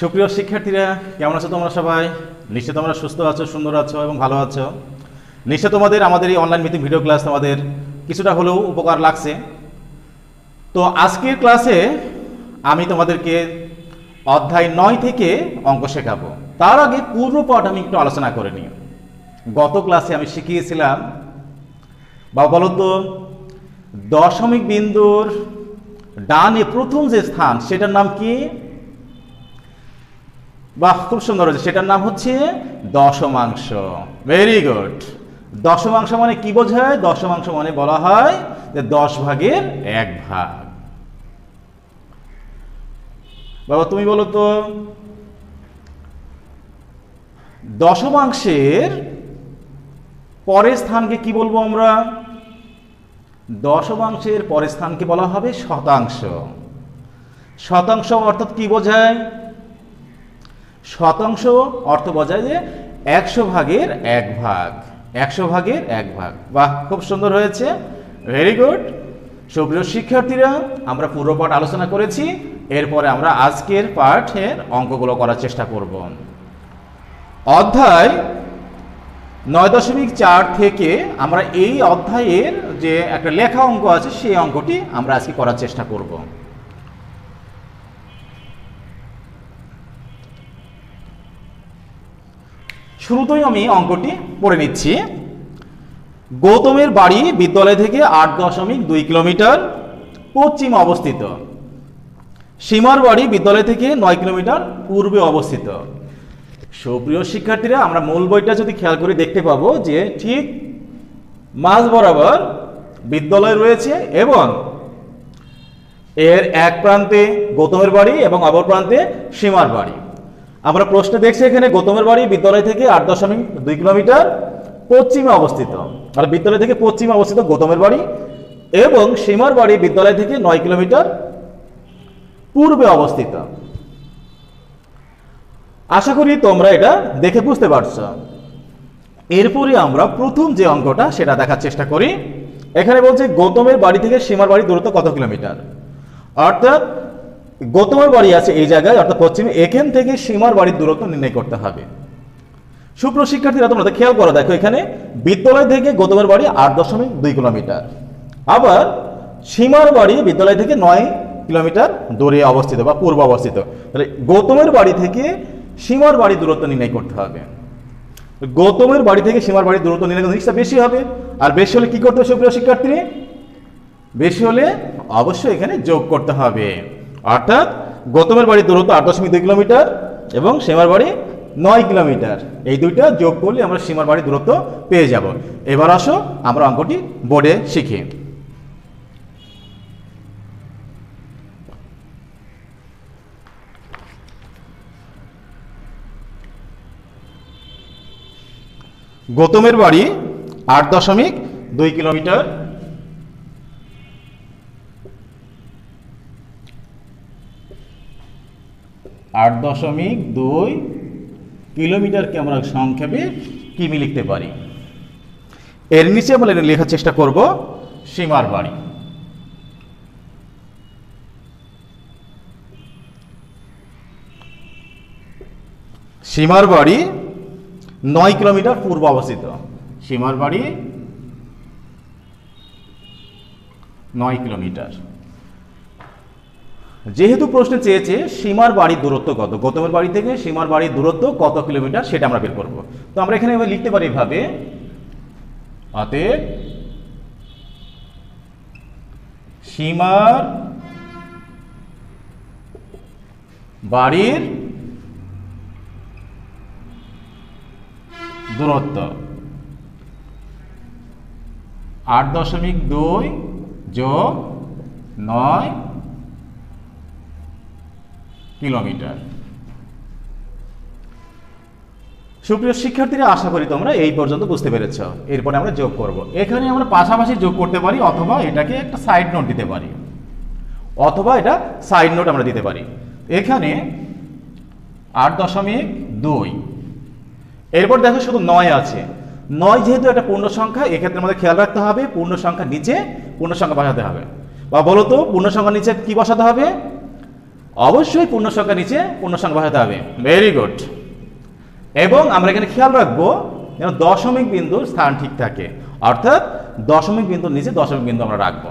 সুপ্রিয় শিক্ষার্থীরা, কেমন আছো তোমরা সবাই? নিশ্চয় তোমরা সুস্থ আছো, সুন্দর আছো এবং ভালো আছো। নিশ্চয় তোমাদের আমাদের এই অনলাইন মিটিং ভিডিও ক্লাস তোমাদের কিছুটা হলেও উপকার লাগছে। তো আজকের ক্লাসে আমি তোমাদেরকে অধ্যায় নয় থেকে অঙ্ক শেখাবো। তার আগে পূর্ব পাঠ আমি একটু আলোচনা করে নিই। গত ক্লাসে আমি শিখিয়েছিলাম, বা বলতো দশমিক বিন্দুর ডানে প্রথম যে স্থান, সেটার নাম কি? বাহ, খুব সুন্দর হয়েছে। সেটার নাম হচ্ছে দশমাংশ। ভেরি গুড দশমাংশ মানে কি বোঝায়? দশমাংশ মানে বলা হয় যে দশ ভাগের এক ভাগ। বাবা, তুমি বলো তো, দশমাংশের পরের স্থানকে কি বলব আমরা? দশমাংশের পরের স্থানকে বলা হবে শতাংশ। শতাংশ অর্থাৎ কি বোঝায়? শতাংশ অর্থ বোঝায় যে একশো ভাগের এক ভাগ, একশো ভাগের এক ভাগ। বাহ, খুব সুন্দর হয়েছে। ভেরি গুড সুপ্রিয় শিক্ষার্থীরা, আমরা পুরো পাঠ আলোচনা করেছি। এরপরে আমরা আজকের পাঠের অঙ্কগুলো করার চেষ্টা করব। অধ্যায় নয় দশমিক চার থেকে আমরা এই অধ্যায়ের যে একটা লেখা অঙ্ক আছে, সেই অঙ্কটি আমরা আজকে করার চেষ্টা করব। শুরুতেই আমি অঙ্কটি পড়ে নিচ্ছি। গৌতমের বাড়ি বিদ্যালয় থেকে আট দশমিক দুই কিলোমিটার পশ্চিমে অবস্থিত। সীমার বাড়ি বিদ্যালয় থেকে নয় কিলোমিটার পূর্বে অবস্থিত। সুপ্রিয় শিক্ষার্থীরা, আমরা মূল বইটা যদি খেয়াল করে দেখতে পাবো যে ঠিক মাঝ বরাবর বিদ্যালয় রয়েছে এবং এর এক প্রান্তে গৌতমের বাড়ি এবং অপর প্রান্তে সীমার বাড়ি। আমরা প্রশ্নে দেখছি এখানে গৌতমের বাড়ি বিদ্যালয় থেকে আট দশমিক দুই কিলোমিটার পশ্চিমে অবস্থিত। আর বিদ্যালয় থেকে পশ্চিমে অবস্থিত গৌতমের বাড়ি এবং সীমার বাড়ি বিদ্যালয় থেকে নয় কিলোমিটার পূর্বে অবস্থিত। আশা করি তোমরা এটা দেখে বুঝতে পারছ। এরপরে আমরা প্রথম যে অঙ্কটা সেটা দেখার চেষ্টা করি। এখানে বলছে গৌতমের বাড়ি থেকে সীমার বাড়ি দূরত্ব কত কিলোমিটার? অর্থাৎ গৌতমের বাড়ি আছে এই জায়গায়, অর্থাৎ পশ্চিমে, এখান থেকে সীমার বাড়ির দূরত্ব নির্ণয় করতে হবে। সুপ্র শিক্ষার্থীরা তোমরা খেয়াল করো, দেখো এখানে বিদ্যালয় থেকে গৌতমের বাড়ি আট দশমিক দুই কিলোমিটার। আবার সীমার বাড়ি বিদ্যালয় থেকে নয় কিলোমিটার দূরে অবস্থিত বা পূর্ব অবস্থিত। তাহলে গৌতমের বাড়ি থেকে সীমার বাড়ি দূরত্ব নির্ণয় করতে হবে। গৌতমের বাড়ি থেকে সীমার বাড়ির দূরত্ব নির্ণয় জিনিসটা বেশি হবে। আর বেশি হলে কি করতে হবে সুপ্রিয় শিক্ষার্থী বেশি হলে অবশ্যই এখানে যোগ করতে হবে। অর্থাৎ গৌতমের বাড়ির দূরত্ব আট দশমিক দুই কিলোমিটার এবং সীমার বাড়ি নয় কিলোমিটার। এই দুইটা যোগ করলে আমরা সীমার বাড়ির দূরত্ব পেয়ে যাব। এবার আসো, আমরা অঙ্কটি বোর্ডে শিখি। গৌতমের বাড়ি আট দশমিক দুই কিলোমিটার আট দশমিক দুই কিলোমিটারকে আমরা সংক্ষেপে কিমি লিখতে পারি। এর নিচে আমরা লেখার চেষ্টা করব সীমার বাড়ি। সীমার বাড়ি নয় কিলোমিটার পূর্ব অবস্থিত। সীমার বাড়ি নয় কিলোমিটার। যেহেতু প্রশ্নে চেয়েছে, সীমার বাড়ির দূরত্ব কত? গৌতমের বাড়ি থেকে সীমার বাড়ির দূরত্ব কত কিলোমিটার? সেটা আমরা বের করব। তো আমরা এখানে লিখতে পারি এভাবে। অতএব সীমার বাড়ির দূরত্ব আট দশমিক দুই যোগ নয় কিলোমিটার। সুপ্রিয় শিক্ষার্থীরা, আশা করি তোমরা এই পর্যন্ত বুঝতে পেরেছ। এরপরে আমরা যোগ করব। এখানে আমরা পাশাপাশি যোগ করতে পারি, অথবা এটাকে একটা সাইড নোট দিতে পারি। অথবা এটা সাইড নোট আমরা দিতে পারি। এখানে আট দশমিক দুই। এরপর দেখো শুধু নয় আছে। নয় যেহেতু একটা পূর্ণ সংখ্যা, এক্ষেত্রে আমাদের খেয়াল রাখতে হবে, পূর্ণ সংখ্যা নিচে পূর্ণ সংখ্যা বসাতে হবে। বা বলো তো, পূর্ণ সংখ্যা নিচে কি বসাতে হবে? অবশ্যই পূর্ণ সংখ্যা নিচে পূর্ণ সংখ্যা বসাতে হবে। ভেরি গুড এবং আমরা এখানে খেয়াল রাখব, যেন দশমিক বিন্দুর স্থান ঠিক থাকে। অর্থাৎ দশমিক বিন্দুর নিচে দশমিক বিন্দু আমরা রাখব।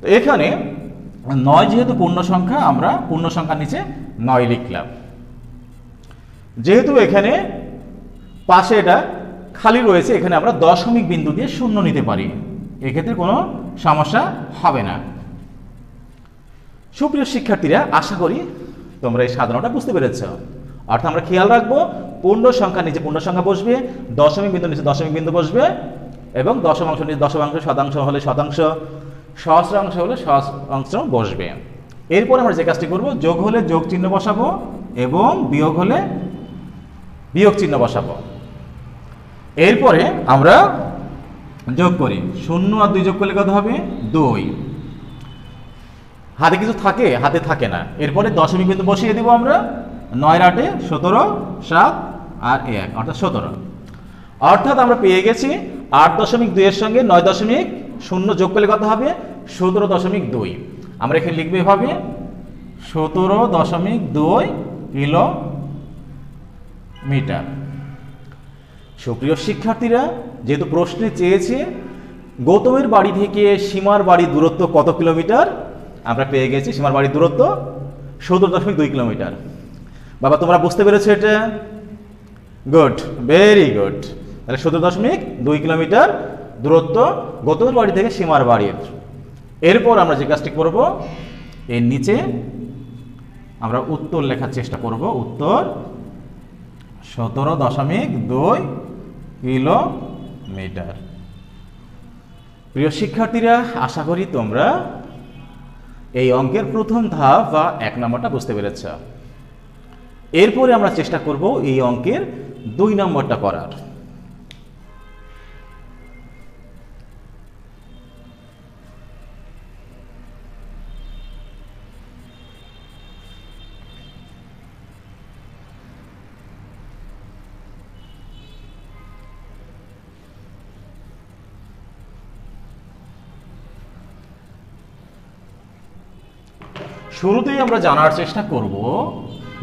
তো এখানে নয় যেহেতু পূর্ণ সংখ্যা, আমরা পূর্ণ সংখ্যার নিচে নয় লিখলাম। যেহেতু এখানে পাশে এটা খালি রয়েছে, এখানে আমরা দশমিক বিন্দু দিয়ে শূন্য নিতে পারি। এক্ষেত্রে কোনো সমস্যা হবে না। সুপ্রিয় শিক্ষার্থীরা, আশা করি তোমরা এই সাধারণটা বুঝতে পেরেছ। অর্থাৎ আমরা খেয়াল রাখব, পূর্ণ সংখ্যা নিচে পূর্ণ সংখ্যা বসবে, দশমিক বিন্দু নিচে দশমিক বিন্দু বসবে এবং দশমাংশ নিচে দশমাংশ শতাংশ হলে শতাংশ, সহস্রাংশ হলে সহস্রাংশ বসবে। এরপর আমরা যে কাজটি করব, যোগ হলে যোগ চিহ্ন বসাবো এবং বিয়োগ হলে বিয়োগ চিহ্ন বসাবো। এরপরে আমরা যোগ করি। শূন্য আর দুই যোগ করলে কত হবে? দুই। হাতে কিছু থাকে, হাতে থাকে না। এরপরে দশমিক বিন্দু বসিয়ে দিব আমরা। নয় আটে সতেরো, সাত আর এক, অর্থাৎ সতেরো। অর্থাৎ আমরা পেয়ে গেছি আট দশমিক দুইয়ের সঙ্গে নয় দশমিক শূন্য যোগ করলে কত হবে? সতেরো দশমিক দুই। আমরা এখানে লিখব এভাবে, সতেরো দশমিক দুই কিলো মিটার সুপ্রিয় শিক্ষার্থীরা, যেহেতু প্রশ্নে চেয়েছে, গৌতমের বাড়ি থেকে সীমার বাড়ির দূরত্ব কত কিলোমিটার? আমরা পেয়ে গেছি সীমার বাড়ির দূরত্ব সত্তর দশমিক দুই কিলোমিটার। বাবা, তোমরা বুঝতে পেরেছ এটা? গুড ভেরি গুড তাহলে সতেরো দশমিক দুই কিলোমিটার দূরত্ব গৌতমের বাড়ি থেকে সীমার বাড়ির। এরপর আমরা যে কাজটি করব, এর নিচে আমরা উত্তর লেখার চেষ্টা করব। উত্তর সতেরো দশমিক দুই কিলোমিটার। প্রিয় শিক্ষার্থীরা, আশা করি তোমরা এই অঙ্কের প্রথম ধাপ বা এক নম্বরটা বুঝতে পেরেছ। এরপরে আমরা চেষ্টা করব এই অঙ্কের দুই নম্বরটা করার। শুরুতেই আমরা জানার চেষ্টা করব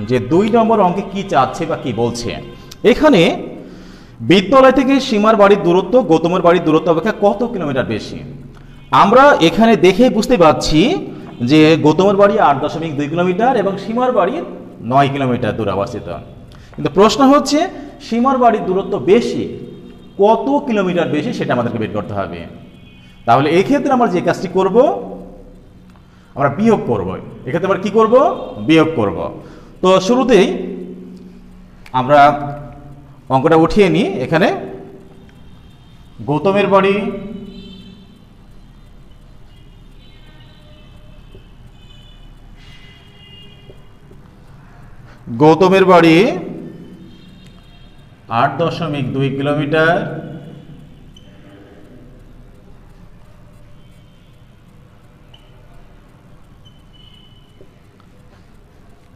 যে দুই নম্বর অঙ্কে কি চাচ্ছে বা কি বলছে। এখানে বিদ্যালয় থেকে সীমার বাড়ির দূরত্ব, গৌতমের বাড়ির দূরত্ব অপেক্ষা কত কিলোমিটার বেশি? আমরা এখানে দেখে বুঝতে পারছি যে গৌতমের বাড়ি আট দশমিক দুই কিলোমিটার এবং সীমার বাড়ি নয় কিলোমিটার দূরে অবস্থিত। কিন্তু প্রশ্ন হচ্ছে, সীমার বাড়ির দূরত্ব বেশি, কত কিলোমিটার বেশি সেটা আমাদেরকে বের করতে হবে। তাহলে এই ক্ষেত্রে আমরা যে কাজটি করব আমরা বিয়োগ করব। এক্ষেত্রে আমরা কি করব? বিয়োগ করব। তো শুরুতেই আমরা অঙ্কটা উঠিয়ে নিই। এখানে গৌতমের বাড়ি গৌতমের বাড়ি আট দশমিক দুই কিলোমিটার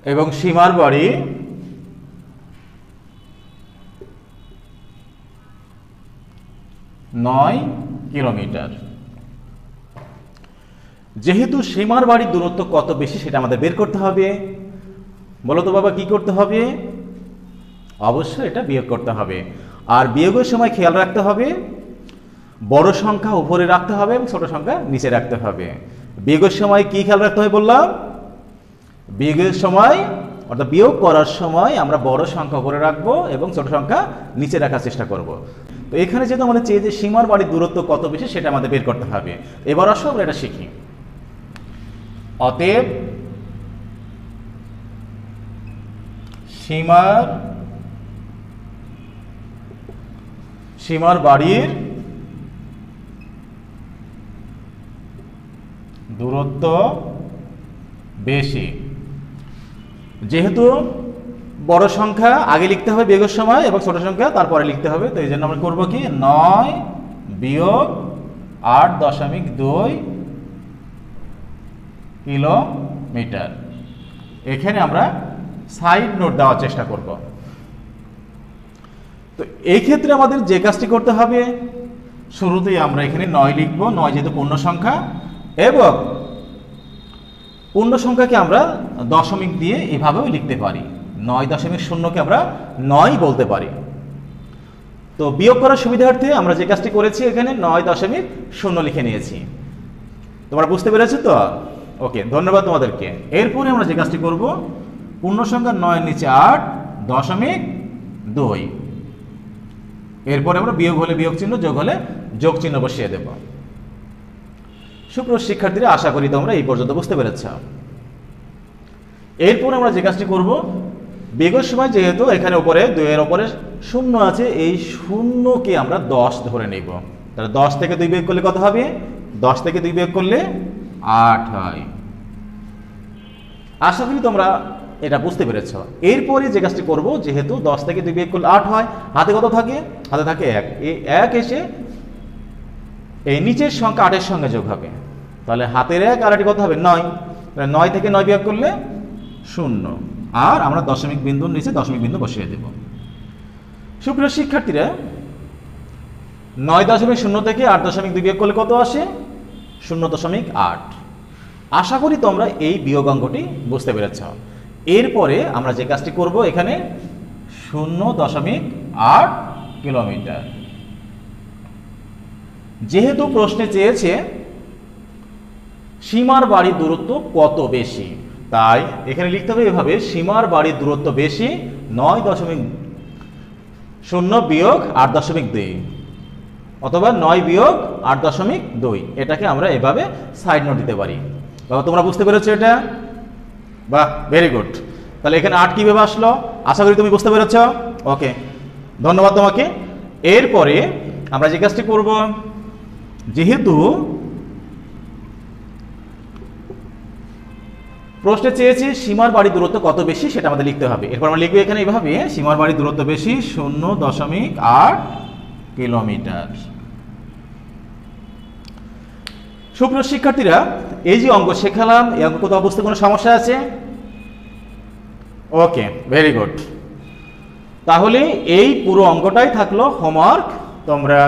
এবং সীমার বাড়ি নয় কিলোমিটার। যেহেতু সীমার বাড়ির দূরত্ব কত বেশি সেটা আমাদের বের করতে হবে। বলো তো বাবা, কি করতে হবে? অবশ্যই এটা বিয়োগ করতে হবে। আর বিয়োগের সময় খেয়াল রাখতে হবে। বড় সংখ্যা উপরে রাখতে হবে এবং ছোট সংখ্যা নিচে রাখতে হবে। বিয়োগের সময় কি খেয়াল রাখতে হবে বললাম? বিয়োগের সময়, অর্থাৎ বিয়োগ করার সময় আমরা বড় সংখ্যা উপরে রাখব এবং ছোট সংখ্যা নিচে রাখার চেষ্টা করব। তো এখানে যেহেতু আমাদের চেয়ে যে সীমার বাড়ির দূরত্ব কত বেশি, সেটা আমাদের বের করতে হবে। এবার আসো, আমরা এটা শিখি। অতএব, সীমার সীমার বাড়ির দূরত্ব বেশি। যেহেতু বড় সংখ্যা আগে লিখতে হবে বিয়োগের সময় এবং ছোট সংখ্যা তারপরে লিখতে হবে, তো এই জন্য আমরা করব কি? নয় বিয়োগ আট দশমিক দুই কিলোমিটার। এখানে আমরা সাইড নোট দেওয়ার চেষ্টা করব। তো এই ক্ষেত্রে আমাদের যে কাজটি করতে হবে, শুরুতেই আমরা এখানে নয় লিখব, নয় যেহেতু পূর্ণ সংখ্যা, এবং পূর্ণ সংখ্যাকে আমরা দশমিক দিয়ে এভাবেও লিখতে পারি। নয় দশমিক শূন্যকে আমরা নয় বলতে পারি। তো বিয়োগ করার সুবিধার্থে আমরা যে কাজটি করেছি এখানে নয় দশমিক শূন্য লিখে নিয়েছি। তোমরা বুঝতে পেরেছ তো? ওকে, ধন্যবাদ তোমাদেরকে। এরপরে আমরা যে কাজটি করব পূর্ণ সংখ্যা নয়ের নিচে আট, দশমিক দুই। এরপরে আমরা বিয়োগ হলে বিয়োগ চিহ্ন, যোগ হলে যোগ চিহ্ন বসিয়ে দেব। সুপ্র শিক্ষার্থীরা, আশা করি তোমরা এই পর্যন্ত বুঝতে পেরেছ। এরপর আমরা যে কাজটি করব বিয়োগের সময় যেহেতু এখানে উপরে, দুইয়ের উপরে শূন্য আছে, এই শূন্যকে আমরা দশ ধরে নেব। তাহলে দশ থেকে দুই বিয়োগ করলে কত হবে? দশ থেকে দুই বিয়োগ করলে আট হয়। আশা করি তোমরা এটা বুঝতে পেরেছ। এরপরে যে কাজটি করব, যেহেতু দশ থেকে দুই বিয়োগ করলে আট হয়, হাতে কত থাকে? হাতে থাকে এক। এই এক এসে এই নিচের সংখ্যা আটের সঙ্গে যোগ হবে। তাহলে হাতের এক আর এটি কত হবে? নয়। নয় থেকে নয় বিয়োগ করলে শূন্য। আর আমরা দশমিক বিন্দুর নিচে দশমিক বিন্দু বসিয়ে দেব। সুপ্রিয় শিক্ষার্থীরা, নয় দশমিক শূন্য থেকে আট দশমিক দুই বিয়োগ করলে কত আসে? শূন্য দশমিক আট। আশা করি তোমরা এই বিয়োগ অঙ্কটি বুঝতে পেরেছ। এরপরে আমরা যে কাজটি করব এখানে শূন্য দশমিক আট কিলোমিটার। যেহেতু প্রশ্নে চেয়েছে সীমার বাড়ির দূরত্ব কত বেশি? তাই এখানে লিখতে হবে এভাবে, সীমার বাড়ির দূরত্ব বেশি নয় দশমিক শূন্য বিয়োগ আট দশমিক দুই অথবা নয় বিয়োগ আট দশমিক দুই। এটাকে আমরা এভাবে সাইড নোট দিতে পারি। বাবা, তোমরা বুঝতে পেরেছ এটা? বাহ ভেরি গুড তাহলে এখানে আট কীভাবে আসলো? আশা করি তুমি বুঝতে পেরেছ। ওকে, ধন্যবাদ তোমাকে। এরপরে আমরা যে কাজটি করব, যেহেতু প্রশ্নে চেয়েছি, সীমার বাড়ির দূরত্ব কত বেশি সেটা আমাদের লিখতে হবে। এরপর আমরা লিখব এখানে এইভাবে সীমার বাড়ির দূরত্ব বেশি শূন্য দশমিক আট কিলোমিটার। সুপ্রিয় শিক্ষার্থীরা, এই যে অঙ্ক শেখালাম, এই অঙ্ক কোথাও বুঝতে কোনো সমস্যা আছে? Okay, very good. তাহলে এই পুরো অঙ্কটাই থাকল হোমওয়ার্ক, তোমরা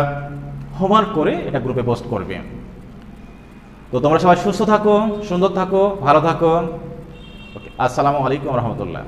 হোমওয়ার্ক করে এটা গ্রুপে পোস্ট করবে। তো তোমরা সবাই সুস্থ থাকো সুন্দর থাকো ভালো থাকো। ওকে আসসালামু আলাইকুম রহমতুল্লাহ।